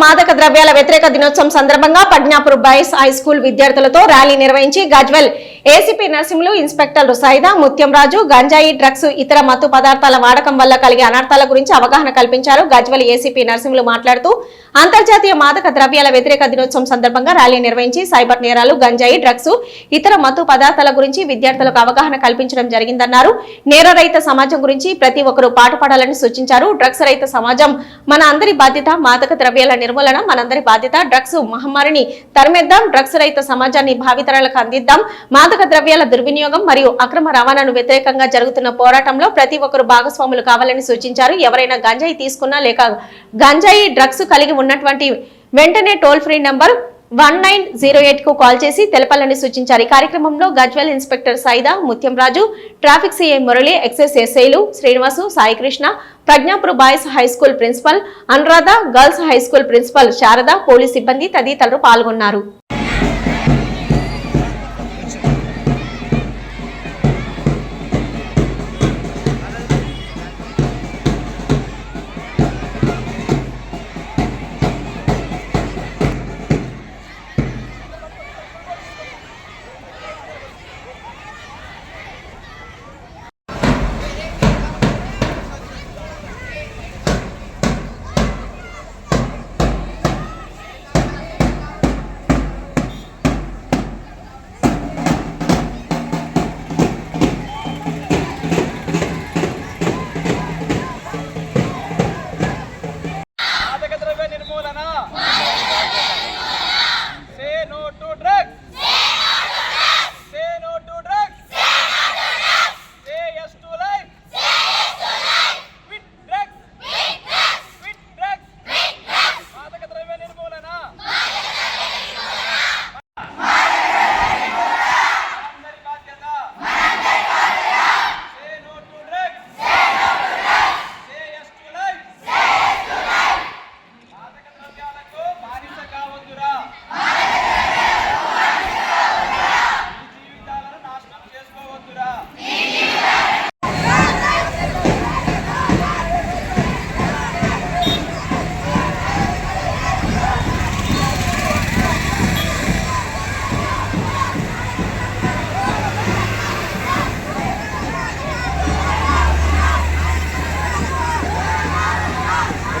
మాదక ద్రవ్యాల వ్యతిరేక దినోత్సవం సందర్భంగా పడ్నాపూర్ బాయ్స్ హై స్కూల్ విద్యార్థులతో ర్యాలీ నిర్వహించి గజ్వెల్ ఏసీపీ నర్సింహులు ఇన్స్పెక్టర్ సైదా ముత్యంరాజు గంజాయి డ్రగ్స్ ఇతర మత్తు పదార్థాల వాడకం వల్ల కలిగే అనర్థాల గురించి అవగాహన కల్పించారు. గజ్వెల్ ఏసీపీ నర్సింహులు మాట్లాడుతూ అంతర్జాతీయ మాదక ద్రవ్యాల వ్యతిరేక దినోత్సవం సందర్భంగా ర్యాలీ నిర్వహించి సైబర్ నేరాలు గంజాయి డ్రగ్స్ ఇతర మత్తు పదార్థాల గురించి విద్యార్థులకు అవగాహన కల్పించడం జరిగిందన్నారు. నేర రహిత సమాజం గురించి ప్రతి ఒక్కరూ పాటుపడాలని సూచించారు. డ్రగ్స్ రహిత సమాజం మన అందరి బాధ్యత మాదక ద్రవ్యాల నిర్మూలన మనందరి బాధ్యత. డ్రగ్స్ మహమ్మారిని తరిమేద్దాం డ్రగ్స్ రహిత సమాజాన్ని భావితరాలకు అందిద్దాం. మాదక ద్రవ్యాల దుర్వినియోగం మరియు అక్రమ రవాణాను వ్యతిరేకంగా జరుగుతున్న పోరాటంలో ప్రతి ఒక్కరు భాగస్వాములు కావాలని సూచించారు. ఎవరైనా గంజాయి తీసుకున్నా లేక గంజాయి డ్రగ్స్ కలిగి ఉన్నటువంటి వెంటనే toll free number one nine zero ఎయిట్కు call చేసి తెలపాలని సూచించారు. ఈ కార్యక్రమంలో Gajwel inspector Saida Mutyamraju traffic CI Murali excise ఎస్ఐలు Srinivasu Saikrishna Pragnapur boys high school principal Anuradha girls high school principal Sharada police సిబ్బంది తదితరులు పాల్గొన్నారు.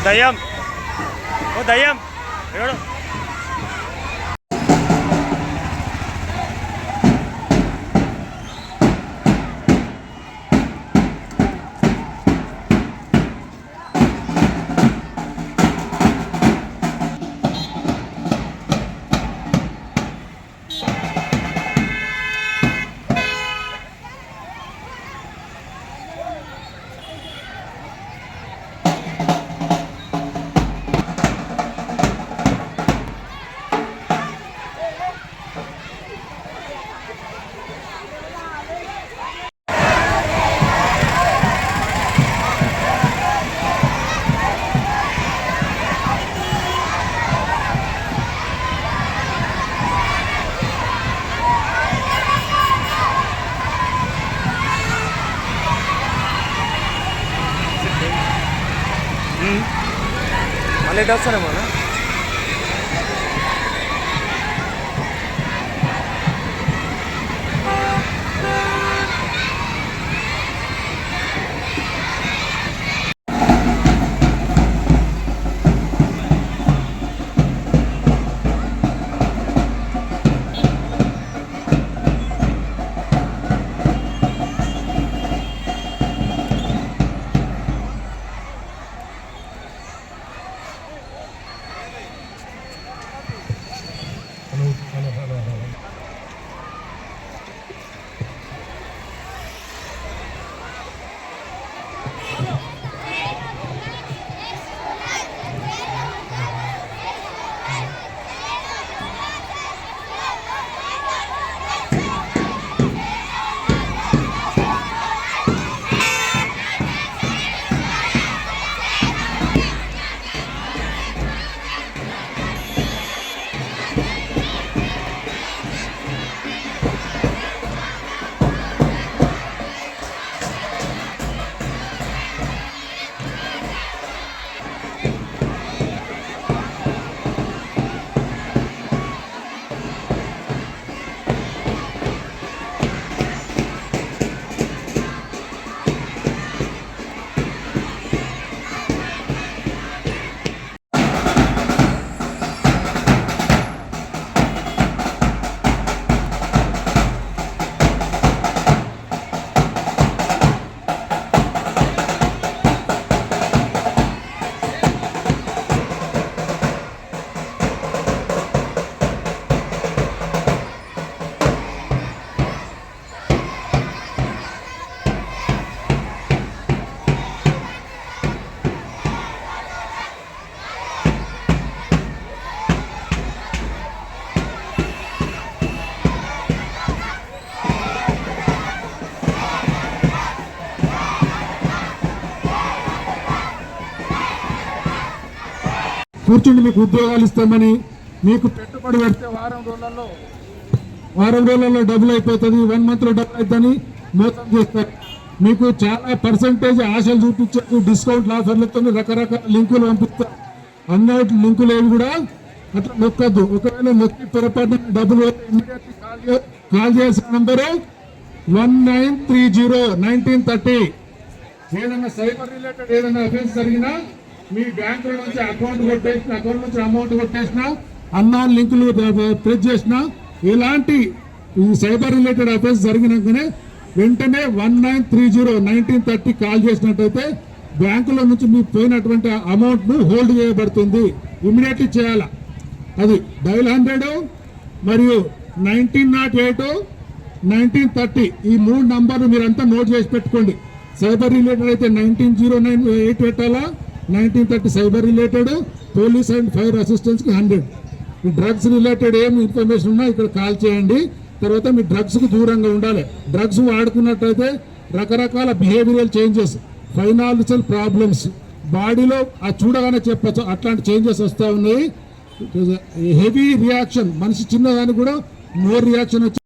દયમ. ઓ દયમ. રેડો. మళ్ళీ ఎటు వస్తారేమో కూర్చుండి మీకు ఉద్యోగాలు ఇస్తామని మీకు పెట్టుబడి పెడితే వారం రోజులలో వారం రోజులలో డబ్బులు అయిపోతుంది వన్ మంత్లో డబ్బులు అవుతుందని మోసం చేస్తారు. మీకు చాలా పర్సంటేజ్ ఆశలు చూపించారు డిస్కౌంట్ ఆఫర్లతో రకరకాల లింకులు పంపిస్తారు. అన్నౌట్ లింకులు ఏవి కూడా అట్లా నొక్కద్దు. ఒకవేళ నొక్కి పొరపాటు డబ్బులు ఇమీడియట్లీ కాల్ చేసిన number one nine three zero nineteen thirty ఏదైనా సైబర్ రిలేటెడ్ ఏదైనా అఫెన్స్ జరిగినా మీ బ్యాంకుల నుంచి అకౌంట్ కొట్టేసిన అకౌంట్ నుంచి అమౌంట్ కొట్టేసిన అన్నా లింకులు ప్రెస్ చేసిన ఎలాంటి ఈ సైబర్ రిలేటెడ్ అఫెన్స్ జరిగినాకనే వెంటనే one nine three zero nineteen thirty call చేసినట్టయితే బ్యాంకుల నుంచి మీకు పోయినటువంటి అమౌంట్ను హోల్డ్ చేయబడుతుంది. ఇమీడియట్లీ చేయాలా. అది డైల్ హండ్రెడ్ మరియు nineteen naught eight nineteen thirty ఈ మూడు నంబర్లు మీరంతా నోట్ చేసి పెట్టుకోండి. సైబర్ రిలేటెడ్ అయితే నైన్టీన్ జీరో నైన్ ఎయిట్ పెట్టాలా? Nineteen thirty cyber related police and fire అసిస్టెన్స్కి hundred. ఈ డ్రగ్స్ రిలేటెడ్ ఏం ఇన్ఫర్మేషన్ ఉన్నా ఇక్కడ కాల్ చేయండి. తర్వాత మీ డ్రగ్స్కి దూరంగా ఉండాలి. డ్రగ్స్ వాడుకున్నట్టయితే రకరకాల బిహేవియరల్ చేంజెస్ ఫైనాన్షియల్ ప్రాబ్లమ్స్ బాడీలో ఆ చూడగానే చెప్పచ్చు అట్లాంటి చేంజెస్ వస్తూ ఉన్నాయి. హెవీ రియాక్షన్ uh, మనిషి చిన్నదానికి కూడా మోర్ రియాక్షన్ వచ్చి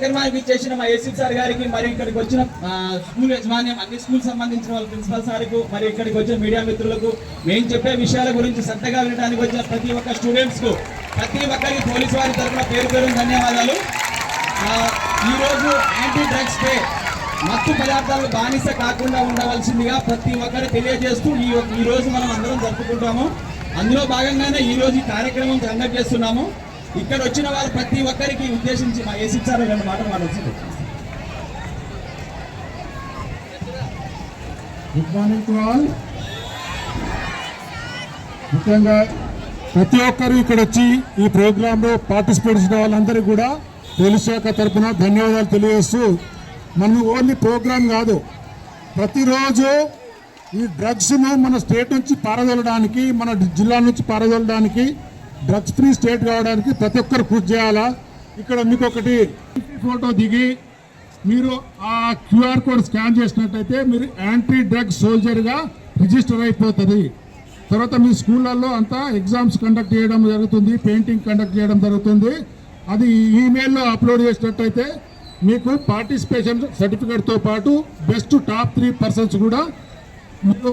కార్యక్రమానికి ఇచ్చేసిన మా ఏసీ సార్ గారికి మరి ఇక్కడికి వచ్చిన స్కూల్ యజమాన్యం అన్ని స్కూల్ సంబంధించిన వాళ్ళ ప్రిన్సిపల్ సార్కు మరి ఇక్కడికి వచ్చిన మీడియా మిత్రులకు మేము చెప్పే విషయాల గురించి శ్రద్ధగా వినడానికి వచ్చిన ప్రతి ఒక్క స్టూడెంట్స్కు ప్రతి ఒక్కరికి పోలీసు వారి తరఫున పేరు పేరు ధన్యవాదాలు. ఈరోజు యాంటీ డ్రగ్స్ డే మత్తు పదార్థాలు బానిస కాకుండా ఉండవలసిందిగా ప్రతి ఒక్కరు తెలియజేస్తూ ఈ ఈ రోజు మనం అందరం జరుపుకుంటాము. అందులో భాగంగానే ఈ రోజు ఈ కార్యక్రమం కండక్ట్ చేస్తున్నాము. ఇక్కడ వచ్చిన వాళ్ళు ప్రతి ఒక్కరికి ఉద్దేశించి మా ఏసీ సార్ రెండు మాటలు మాట్లాడుతుంది గుడ్ మార్నింగ్ టు ఆల్ ముఖ్యంగా ప్రతి ఒక్కరు ఇక్కడ వచ్చి ఈ ప్రోగ్రాంలో పార్టిసిపేట్ చేసిన వాళ్ళందరికీ కూడా పోలీస్ శాఖ తరఫున ధన్యవాదాలు తెలియజేస్తూ మనం ఓన్లీ ప్రోగ్రాం కాదు ప్రతిరోజు ఈ డ్రగ్స్ను మన స్టేట్ నుంచి పారదొలడానికి మన జిల్లా నుంచి పారదొలడానికి డ్రగ్స్ ఫ్రీ స్టేట్ కావడానికి ప్రతి ఒక్కరు కృషి చేయాలా? ఇక్కడ మీకు ఒకటి ఫోటో దిగి మీరు ఆ క్యూఆర్ కోడ్ స్కాన్ చేసినట్టయితే మీరు యాంటీ డ్రగ్ సోల్జర్గా రిజిస్టర్ అయిపోతుంది. తర్వాత మీ స్కూళ్ళల్లో అంతా ఎగ్జామ్స్ కండక్ట్ చేయడం జరుగుతుంది పెయింటింగ్ కండక్ట్ చేయడం జరుగుతుంది. అది ఈమెయిల్లో అప్లోడ్ చేసినట్టయితే మీకు పార్టిసిపేషన్ సర్టిఫికేట్తో పాటు బెస్ట్ టాప్ త్రీ పర్సన్స్ కూడా మీకు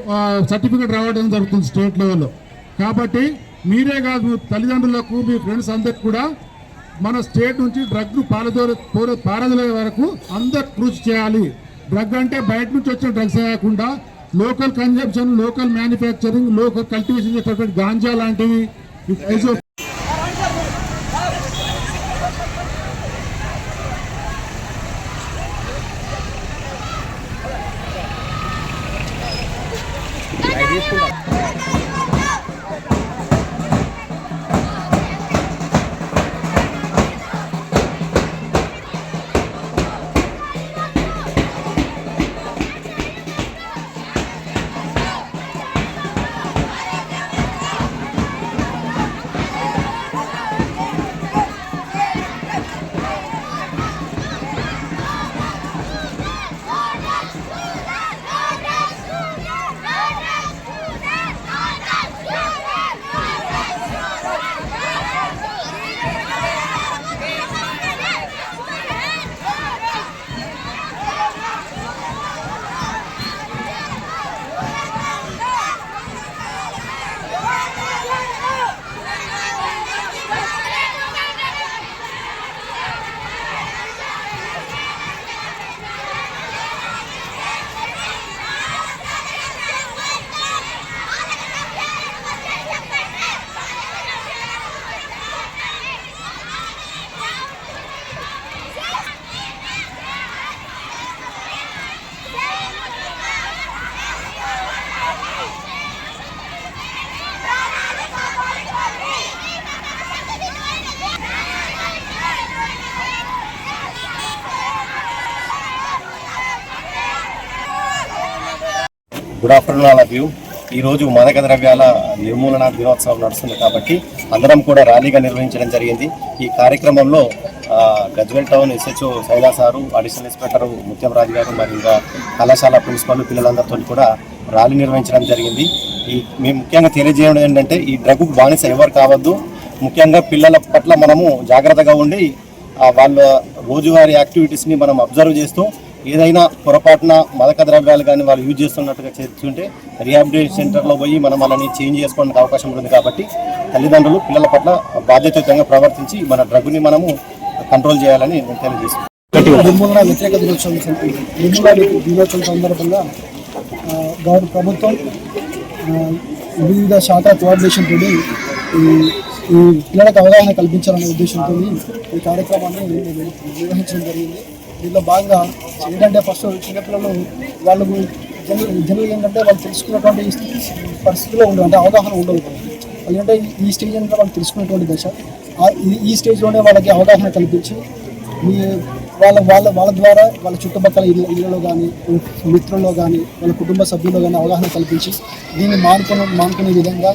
సర్టిఫికేట్ రావడం జరుగుతుంది స్టేట్ లెవెల్లో. కాబట్టి మీరే కాదు మీ తల్లిదండ్రులకు మీ ఫ్రెండ్స్ అందరికి కూడా మన స్టేట్ నుంచి డ్రగ్ పారదోర పారదోలే వరకు అందరు కృషి చేయాలి. డ్రగ్ అంటే బయట నుంచి వచ్చిన డ్రగ్స్ కాకుండా local consumption local manufacturing local cultivation చేసేటువంటి గాంజా లాంటివి good afternoon all of you ఈరోజు మాదక ద్రవ్యాల నిర్మూలన దినోత్సవం నడుస్తుంది కాబట్టి అందరం కూడా ర్యాలీగా నిర్వహించడం జరిగింది. ఈ కార్యక్రమంలో Gajwel town SHO Saila sir additional inspector Mutyam Raju గారు మరియు కళాశాల ప్రిన్సిపల్ పిల్లలందరితో కూడా ర్యాలీ నిర్వహించడం జరిగింది. ఈ మేము ముఖ్యంగా తెలియజేయడం ఏంటంటే ఈ డ్రగ్ బానిస ఎవరు కావద్దు. ముఖ్యంగా పిల్లల పట్ల మనము జాగ్రత్తగా ఉండి వాళ్ళ రోజువారీ యాక్టివిటీస్ని మనం అబ్జర్వ్ చేస్తూ ఏదైనా పొరపాటున మదక ద్రవ్యాలు కానీ వాళ్ళు యూజ్ చేస్తున్నట్టుగా చేస్తుంటే రిహాబిలిటేషన్ సెంటర్లో పోయి మనం వాళ్ళని చేంజ్ చేసుకోవడానికి అవకాశం ఉంటుంది కాబట్టి తల్లిదండ్రులు పిల్లల పట్ల బాధ్యతయుతంగా ప్రవర్తించి మన డ్రగ్ని మనము కంట్రోల్ చేయాలని నేను తెలియజేస్తున్నాను. నిర్మూలన వ్యతిరేక దినోత్సవం నిర్మూలన దినోత్సవం సందర్భంగా గౌరవ ప్రభుత్వం వివిధ శాఖ కోఆర్డినేషన్ తోటి ఈ పిల్లలకు అవగాహన కల్పించాలనే ఉద్దేశంతో ఈ కార్యక్రమాన్ని నిర్వహించడం జరిగింది. దీనిలో భాగంగా ఏంటంటే ఫస్ట్ చిన్నపిల్లలు వాళ్ళు జనరల్ జనరల్ ఏంటంటే వాళ్ళు తెలుసుకున్నటువంటి పరిస్థితిలో ఉండదు అంటే అవగాహన ఉండదు. ఎందుకంటే ఈ స్టేజ్ అంటే వాళ్ళు తెలుసుకున్నటువంటి దశ. ఈ- స్టేజ్లోనే వాళ్ళకి అవగాహన కల్పించి మీ వాళ్ళ వాళ్ళ వాళ్ళ ద్వారా వాళ్ళ చుట్టుపక్కల ఇళ్ళలో కానీ మిత్రుల్లో కానీ వాళ్ళ కుటుంబ సభ్యుల్లో కానీ అవగాహన కల్పించి దీన్ని మానుకునే మానుకునే విధంగా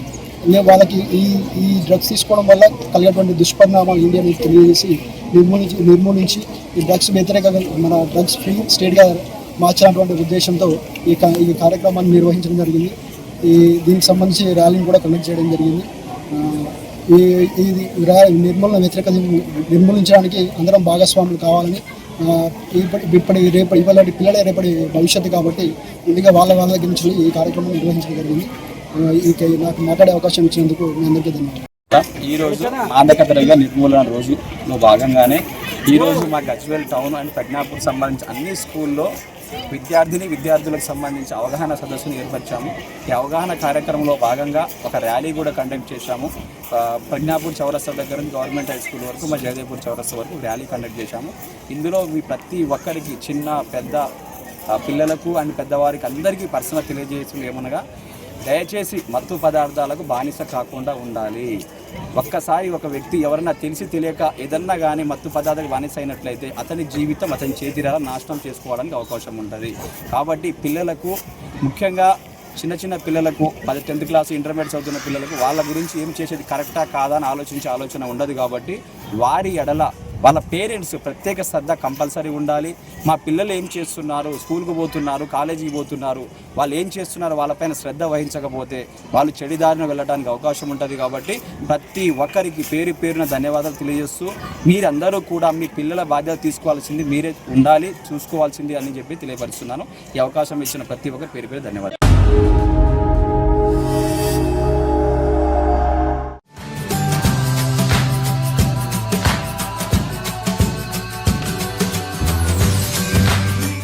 వాళ్ళకి ఈ ఈ డ్రగ్స్ తీసుకోవడం వల్ల కలిగేటువంటి దుష్పరిణామాలు ఇండియాని తెలియజేసి నిర్మూలించి నిర్మూలించి ఈ డ్రగ్స్ వ్యతిరేకంగా మన డ్రగ్స్ ఫ్రీ స్టేట్గా మార్చాలన్నటువంటి ఉద్దేశంతో ఈ ఈ కార్యక్రమాన్ని నిర్వహించడం జరిగింది. ఈ దీనికి సంబంధించి ర్యాలీని కూడా కండక్ట్ చేయడం జరిగింది. ఈ ఇది నిర్మూలన వ్యతిరేక నిర్మూలించడానికి అందరం భాగస్వాములు కావాలని ఇప్పటి ఇప్పటి రేపటి ఇవాళ పిల్లలే రేపటి భవిష్యత్తు కాబట్టి ముందుగా వాళ్ళ వాళ్ళ దగ్గర నుంచి ఈ కార్యక్రమం నిర్వహించడం జరిగింది. ఇక నాకు మాట్లాడే అవకాశం ఇచ్చినందుకు మీ అందరికీ ధన్యవాదాలు. ఈరోజు రోజు ద్రవ్య నిర్మూలన రోజులో భాగంగానే ఈరోజు మా గజ్వేల్ టౌన్ అండ్ ప్రజ్ఞాపూర్ సంబంధించి అన్ని స్కూల్లో విద్యార్థిని విద్యార్థులకు సంబంధించి అవగాహన సదస్సును ఏర్పరిచాము. ఈ అవగాహన కార్యక్రమంలో భాగంగా ఒక ర్యాలీ కూడా కండక్ట్ చేశాము. ప్రజ్ఞాపూర్ చౌరస్తా దగ్గర నుంచి గవర్నమెంట్ హై స్కూల్ వరకు మా జయదేపూర్ చౌరస్తా వరకు ర్యాలీ కండక్ట్ చేశాము. ఇందులో మీ ప్రతి ఒక్కరికి చిన్న పెద్ద పిల్లలకు అండ్ పెద్దవారికి అందరికీ పర్సనల్ తెలియజేసి ఏమనగా దయచేసి మత్తు పదార్థాలకు బానిస కాకుండా ఉండాలి. ఒక్కసారి ఒక వ్యక్తి ఎవరైనా తెలిసి తెలియక ఏదన్నా కానీ మత్తు పదార్థాలకు బానిస అయినట్లయితే అతని జీవితం అతని చేతిరాల నాశనం చేసుకోవడానికి అవకాశం ఉంటుంది. కాబట్టి పిల్లలకు ముఖ్యంగా చిన్న చిన్న పిల్లలకు పది టెన్త్ క్లాస్ ఇంటర్మీడియట్ చదువుతున్న పిల్లలకు వాళ్ళ గురించి ఏం చేసేది కరెక్టా కాదా అని ఆలోచించే ఆలోచన ఉండదు కాబట్టి వారి ఎడల వాళ్ళ పేరెంట్స్ ప్రత్యేక శ్రద్ధ కంపల్సరీ ఉండాలి. మా పిల్లలు ఏం చేస్తున్నారు? స్కూల్కి పోతున్నారు కాలేజీకి పోతున్నారు. వాళ్ళు ఏం చేస్తున్నారు వాళ్ళపైన శ్రద్ధ వహించకపోతే వాళ్ళు చెడిదారిన వెళ్ళడానికి అవకాశం ఉంటుంది కాబట్టి ప్రతి ఒక్కరికి పేరు పేరున ధన్యవాదాలు తెలియజేస్తూ మీరందరూ కూడా మీ పిల్లల బాధ్యత తీసుకోవాల్సింది మీరే ఉండాలి చూసుకోవాల్సింది అని చెప్పి తెలియపరుస్తున్నాను. ఈ అవకాశం ఇచ్చిన ప్రతి ఒక్కరు పేరు పేరు ధన్యవాదాలు.